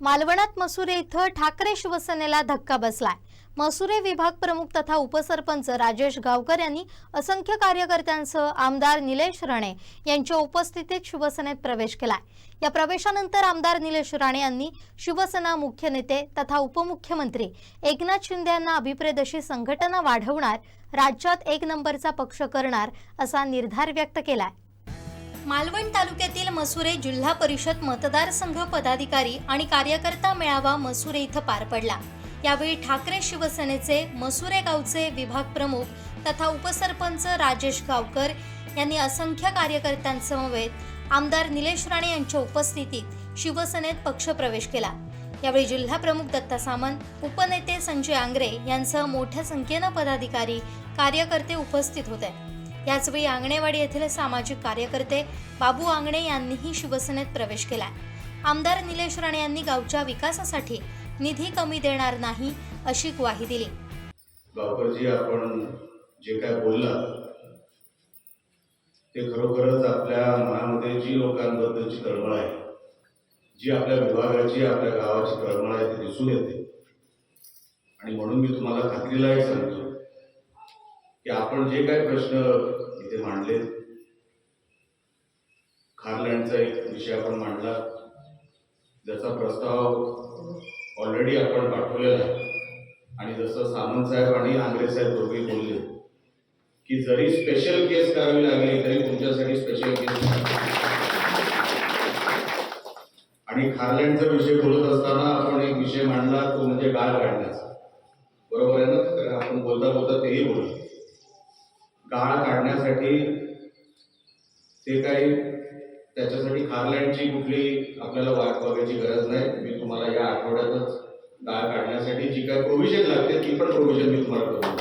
मालवणात मसुरे इथं ठाकरे शिवसेनेला धक्का बसलाय. मसुरे विभाग प्रमुख तथा उपसरपंच राजेश गावकर यांनी असंख्य कार्यकर्त्यांसह आमदार निलेश राणे यांच्या उपस्थितीत शिवसेनेत प्रवेश केलाय. या प्रवेशानंतर आमदार निलेश राणे यांनी शिवसेना मुख्य नेते तथा उपमुख्यमंत्री एकनाथ शिंदे यांना अभिप्रेदशी संघटना वाढवणार राज्यात एक नंबरचा पक्ष करणार असा निर्धार व्यक्त केलाय. मालवण तालुक्यातील मसुरे जिल्हा परिषद मतदारसंघ पदाधिकारी आणि कार्यकर्ता मेळावा मसुरे इथं पार पडला. यावेळी ठाकरे शिवसेनेचे मसुरे गावचे विभाग प्रमुख तथा उपसरपंच राजेश गावकर यांनी असंख्य कार्यकर्त्यांसमवेत आमदार निलेश राणे यांच्या उपस्थितीत शिवसेनेत पक्षप्रवेश केला. यावेळी जिल्हा प्रमुख दत्ता सामंत उपनेते संजय आंग्रे यांसह मोठ्या संख्येनं पदाधिकारी कार्यकर्ते उपस्थित होते. याचवेळी आंगणेवाडी येथील सामाजिक कार्यकर्ते बाबू आंगणे यांनीही शिवसेनेत प्रवेश केला आमदार निलेश राणे यांनी गावच्या विकासासाठी निधी कमी देणार नाही अशी ग्वाही दिली. बापरजी आपण जे काय बोलला ते खरोखरच आपल्या मनामध्ये जी लोकांबद्दलची तळमळ आहे जी आपल्या विभागाची आपल्या गावाची तळमळ आहे ती दिसून येते. आणि म्हणून मी तुम्हाला खात्रीला एक सांगतो की आपण जे काही प्रश्न इथे मांडले. खारलँडचा एक विषय आपण मांडला. ज्याचा प्रस्ताव ऑलरेडी आपण पाठवलेला आहे. आणि जसं सामंत साहेब आणि आंग्रे साहेब दोघे बोलले की जरी स्पेशल केस करावी लागली तरी तुमच्यासाठी स्पेशल केस आणि खारलँडचा विषय बोलत असताना आपण एक विषय मांडला तो म्हणजे गाळ काढण्याचा. बरोबर आहे ना? आपण बोलता बोलता तेही बोललो. गाळ काढण्यासाठी ते काही त्याच्यासाठी खारलँडची कुठली आपल्याला वाट बघायची गरज नाही. मी तुम्हाला या आठवड्यातच गाळ काढण्यासाठी जी काय प्रोव्हिजन लागते ती पण प्रोव्हिजन मी तुम्हाला करून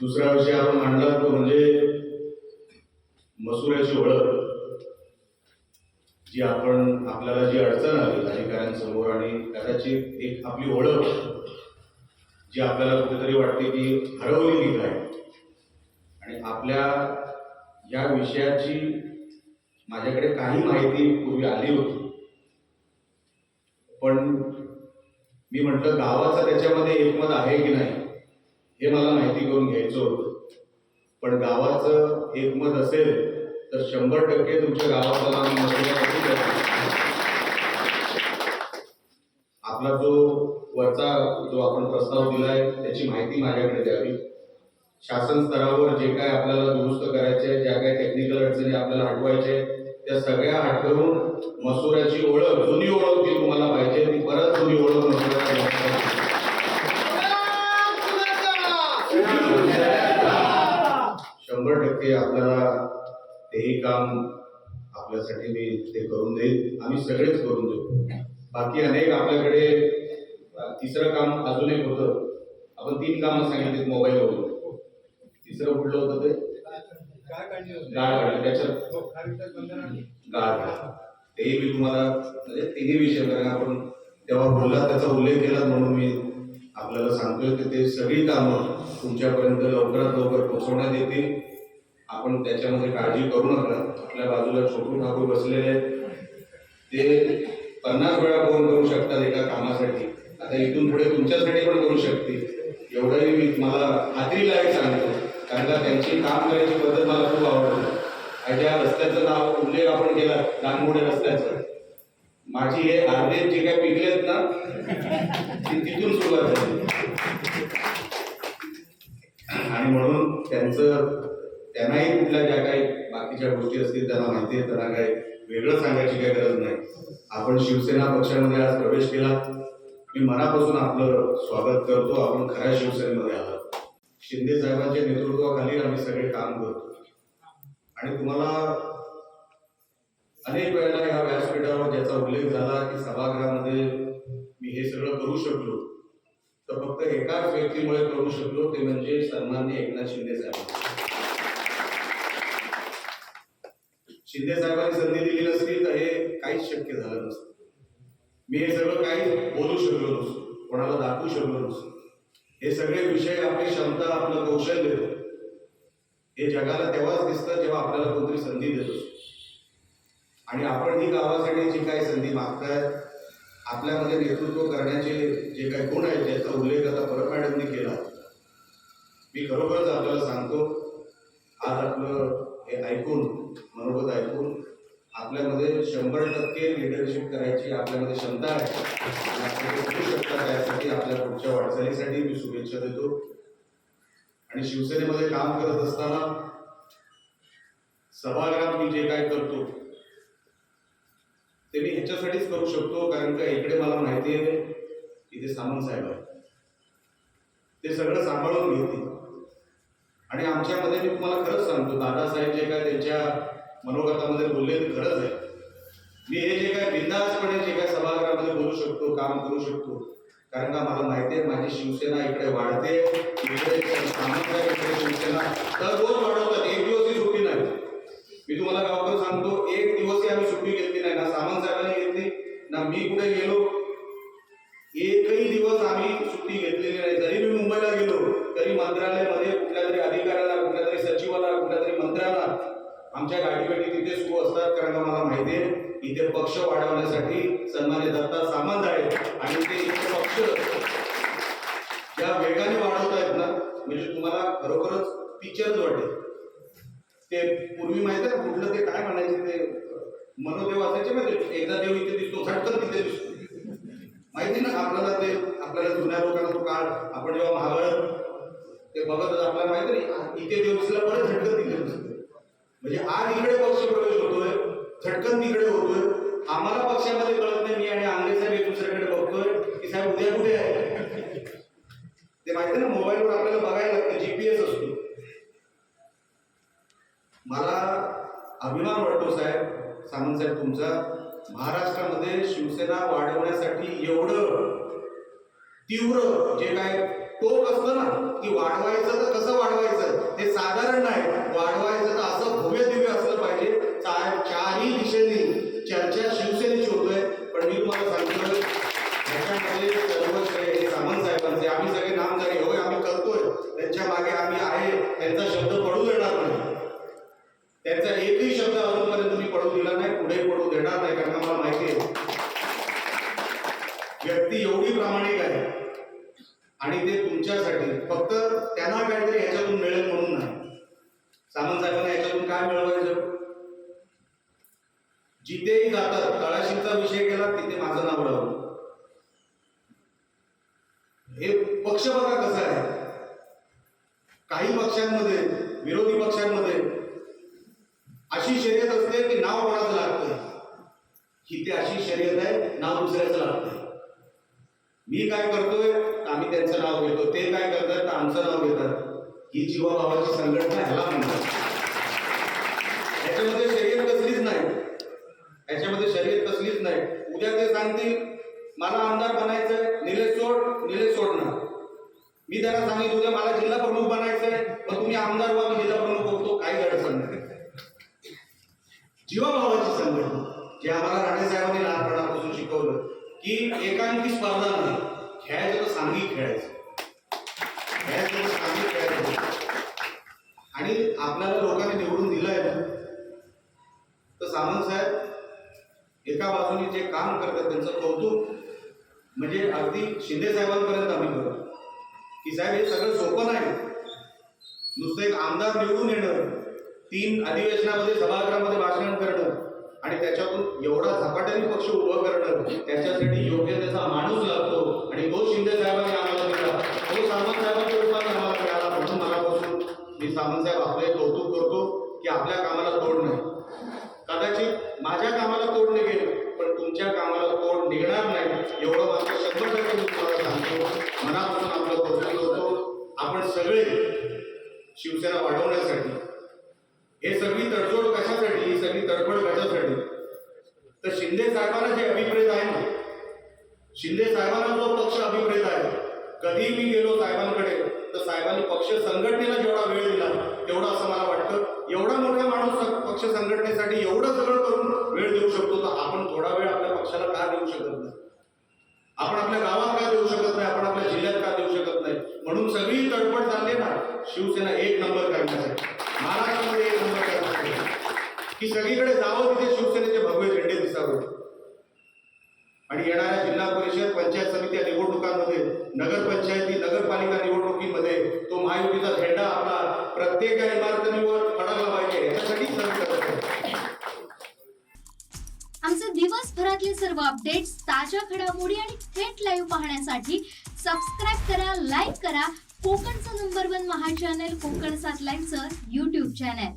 दुसरा विषय आपण मांडला तो म्हणजे मसुऱ्याची ओळख जी आपण आपल्याला जी अडचण आली अधिकाऱ्यांसमोर आणि कदाचित एक आपली ओळख जी आपल्याला कुठेतरी वाटते ती हरवलेली काय आणि आपल्या या विषयाची माझ्याकडे काही माहिती पूर्वी आली होती. पण मी म्हटलं गावाचं त्याच्यामध्ये एकमत आहे की नाही हे मला माहिती करून घ्यायचं होतं. पण गावाचं एकमत असेल तर शंभर टक्के तुमच्या गावाचा आपला जो वरचा जो आपण प्रस्ताव दिलाय त्याची माहिती माझ्याकडे द्यावी. शासन स्तरावर जे काय आपल्याला दुरुस्त करायचे ज्या काही टेक्निकल अडचणी आपल्याला हटवायचे त्या सगळ्या हटवून मसुऱ्याची ओळख जुनी ओळख जी तुम्हाला पाहिजे ती परत जुनी ओळख शंभर टक्के आपल्याला तेही काम आपल्यासाठी मी ते करून देईल. आम्ही सगळेच करून देऊ. बाकी अनेक आपल्याकडे तिसरं काम अजून एक होतं. आपण तीन कामं सांगितलीत मोबाईलवर तिसरं कुठलं होतं ते? काय गाळ काढली त्याच्यात गाळ तेही मी तुम्हाला म्हणजे तिन्ही विषय कारण आपण तेव्हा बोलला त्याचा उल्लेख केला म्हणून मी आपल्याला सांगतोय की ते सगळी कामं तुमच्यापर्यंत लवकरात लवकर पोहोचवण्यात येतील. आपण त्याच्यामध्ये काळजी करू नका. आपल्या बाजूला छोटू ठाकूर बसलेले आहेत. ते पन्नास वेळा फोन करू शकतात एका कामासाठी. आता इथून पुढे तुमच्यासाठी पण करू शकतील. एवढंही मी मला खात्रीला एक सांगतो. कारण का त्यांची काम करायची पद्धत मला खूप आवडते. आणि ज्या रस्त्याचं नाव उल्लेख आपण केला दानमोडे रस्त्याचं. माझी हे अर्धे जे काही पिकलेत ना ती तिथून सुरुवात झाली. आणि म्हणून त्यांचं त्यांनाही कुठल्या ज्या काही बाकीच्या गोष्टी असतील त्यांना माहिती आहे त्यांना काही वेगळं सांगायची काही गरज नाही. आपण शिवसेना पक्षामध्ये आज प्रवेश केला. मी मनापासून आपलं स्वागत करतो. आपण खऱ्या शिवसेनेमध्ये आलात शिंदे साहेबांच्या नेतृत्वाखाली आम्ही सगळे काम करतो. आणि तुम्हाला अनेक वेळेला या व्यासपीठावर ज्याचा उल्लेख झाला की सभागृहामध्ये मी हे सगळं करू शकलो तर फक्त एकाच व्यक्तीमुळे करू शकलो ते म्हणजे सन्मान्य एकनाथ शिंदे साहेब. शिंदे साहेबांनी संधी दिली नसती तर हे काहीच शक्य झालं नसतं. मी हे सगळं काही बोलू शकलो नसतो. कोणाला दाखवू शकलो नसतो. हे सगळे विषय आपली क्षमता आपलं कौशल्य हे जगाला तेव्हाच दिसतं जेव्हा आपल्याला कोणतरी संधी देत असतो. आणि आपण ही गावासाठी जी काही संधी मागताय आपल्यामध्ये नेतृत्व करण्याचे जे काही गुण आहेत ज्याचा उल्लेख आता परब मॅडमनी केला मी खरोखरच आपल्याला सांगतो आज आपलं हे ऐकून मनोगत ऐकून आपल्यामध्ये शंभर टक्के लिडरशिप करायची आपल्यामध्ये क्षमता आहे. शकता त्यासाठी आपल्या पुढच्या वाटचालीसाठी मी शुभेच्छा देतो. आणि शिवसेनेमध्ये काम करत असताना सभागृहात मी जे काय करतो ते मी ह्याच्यासाठीच करू शकतो कारण का इकडे मला माहिती आहे इथे सामंत साहेब आहे ते सगळं सांभाळून घेतील. आणि आमच्यामध्ये मी तुम्हाला खरंच सांगतो दादासाहेब जे काय त्यांच्या मनोगतामध्ये बोलले ते खरंच आहे. मी हे जे काय बिंदासपणे जे काय सभागृहामध्ये बोलू शकतो काम करू शकतो कारण का मला माहिती आहे माझी शिवसेना इकडे वाढते इकडे आमच्या तिथे सुरू असतात कारण मला माहिती आहे इथे पक्ष वाढवण्यासाठी सन्मान्य दत्ता सामंत आहेत आणि ते इथे पक्ष ज्या वेगाने वाढवत आहेत ना म्हणजे तुम्हाला खरोखरच पिक्चरच वाटेल. ते पूर्वी माहिती आहे कुठलं ते काय म्हणायचे ते मनोदेव असायचे माहिती एकदा देव इथे दिसतो झटकन तिथे दिसतो. माहिती ना आपल्याला ते आपल्याला जुन्या लोकांना तो काळ आपण जेव्हा महाभारत ते बघत आपल्याला माहिती नाही इथे देव दिसला परत झटकन तिथे दिसतो. म्हणजे आज इकडे पक्ष प्रवेश होतोय झटकन तिकडे होतोय. आम्हाला पक्षामध्ये कळत नाही मी आणि आंग्रे साहेब एक दुसऱ्याकडे बघतोय की साहेब उद्या कुठे आहे? ते माहिती ना मोबाईलवर आपल्याला बघायला लागतं जीपीएस असतो. मला अभिमान वाटतो साहेब सामंत साहेब तुमचा महाराष्ट्रामध्ये शिवसेना वाढवण्यासाठी एवढं तीव्र जे काय टोक असतं ना की वाढवायचं तर कसं वाढवायचं? हे साधारण नाही. वाढवायचं तर हे पक्ष बघा कसं आहे. काही पक्षांमध्ये विरोधी पक्षांमध्ये अशी शर्यत असते की नाव कोणाचं लागतंय? ही ते अशी शर्यत आहे नाव दुसऱ्याचं लागतंय. मी काय करतोय आम्ही त्यांचं नाव घेतो. ते काय करतात तर आमचं नाव घेतात. ही जीवाभावाची संघटना आहे म्हणतात याच्यामध्ये शर्यत कसलीच नाही याच्यामध्ये शर्यत कसलीच नाही उद्या ते सांगतील मला आमदार बनायचंय निलेश सोड निलेश सोडणार मी त्यांना सांगितलं उद्या मला जिल्हा प्रमुख बनायचंय मग तुम्ही आमदार व्हा मी जिल्हा प्रमुख होतो काही अडचण नाही जीवाभावाची संघटना जे आम्हाला राणे साहेबांनी लहानपणापासून शिकवलं की एकांकी स्पर्धा नाही खेळायचं तर सांघिक खेळायचं. खेळायचं तर सांघिक खेळायचं. आणि आपल्याला लोकांनी निवडून दिलंय तर सामंत साहेब एका बाजूने जे काम करतात त्यांचं कौतुक म्हणजे अगदी शिंदे साहेबांपर्यंत आम्ही करतो की साहेब हे सगळं सोपं नाही. नुसतं एक आमदार निवडून येणं तीन अधिवेशनामध्ये सभागृहामध्ये भाषण करणं आणि त्याच्यातून एवढा झपाट्याने पक्ष उभं करणं त्याच्यासाठी योग्य त्याचा माणूस लागतो. आणि तो शिंदे साहेबांनी आम्हाला दिला तो सामंत साहेबांच्या रूपाने आम्हाला मिळाला. म्हणून मनापासून मी सामंत साहेब आपले कौतुक करतो की आपल्या कामाला तोड नाही. कदाचित माझ्या कामाला तोड निघेल पण तुमच्या कामाला तोड निघणार नाही. एवढं मात्र शंभर टक्के मी तुम्हाला सांगतो. मनापासून आपलं कौतुक करतो. आपण सगळे शिवसेना वाढवण्यासाठी हे सगळी तडजोड कशासाठी? ही सगळी तडफड शिंदे साहेबांना जे अभिप्रेत आहे ना शिंदे साहेबांना जो पक्ष अभिप्रेत आहे कधी मी गेलो साहेबांकडे तर साहेबांनी पक्ष संघटनेला जेवढा वेळ दिला तेवढा असं मला वाटतं एवढा मोठा माणूस पक्ष संघटनेसाठी एवढं सगळं करून वेळ देऊ शकतो तर आपण थोडा वेळ आपल्या पक्षाला का देऊ शकत नाही? आपण आपल्या गावात का देऊ शकत नाही? आपण आपल्या जिल्ह्यात का देऊ शकत नाही? म्हणून सगळी तडफड चालली ना शिवसेना एक नंबर करण्यासाठी. महाराष्ट्रामध्ये एक नंबर करण्यासाठी. की सगळीकडे जावं तिथे शिवसेनेचे भगवे झेंडे दिसावे. आणि येणाऱ्या जिल्हा परिषद पंचायत समिती या निवडणुकांमध्ये नगरपंचायती नगरपालिका निवडणुकीमध्ये तो महायुतीचा झेंडा आपला प्रत्येक इमारतीवर फडकला पाहिजे. याच्यासाठी आमचे दिवसभरातले सर्व अपडेट्स ताज्या घडामोडी आणि थेट लाईव्ह पाहण्यासाठी सबस्क्राईब करा लाईक करा. कोकणचं नंबर वन महा चॅनल कोकण सात लाईनचं युट्यूब चॅनल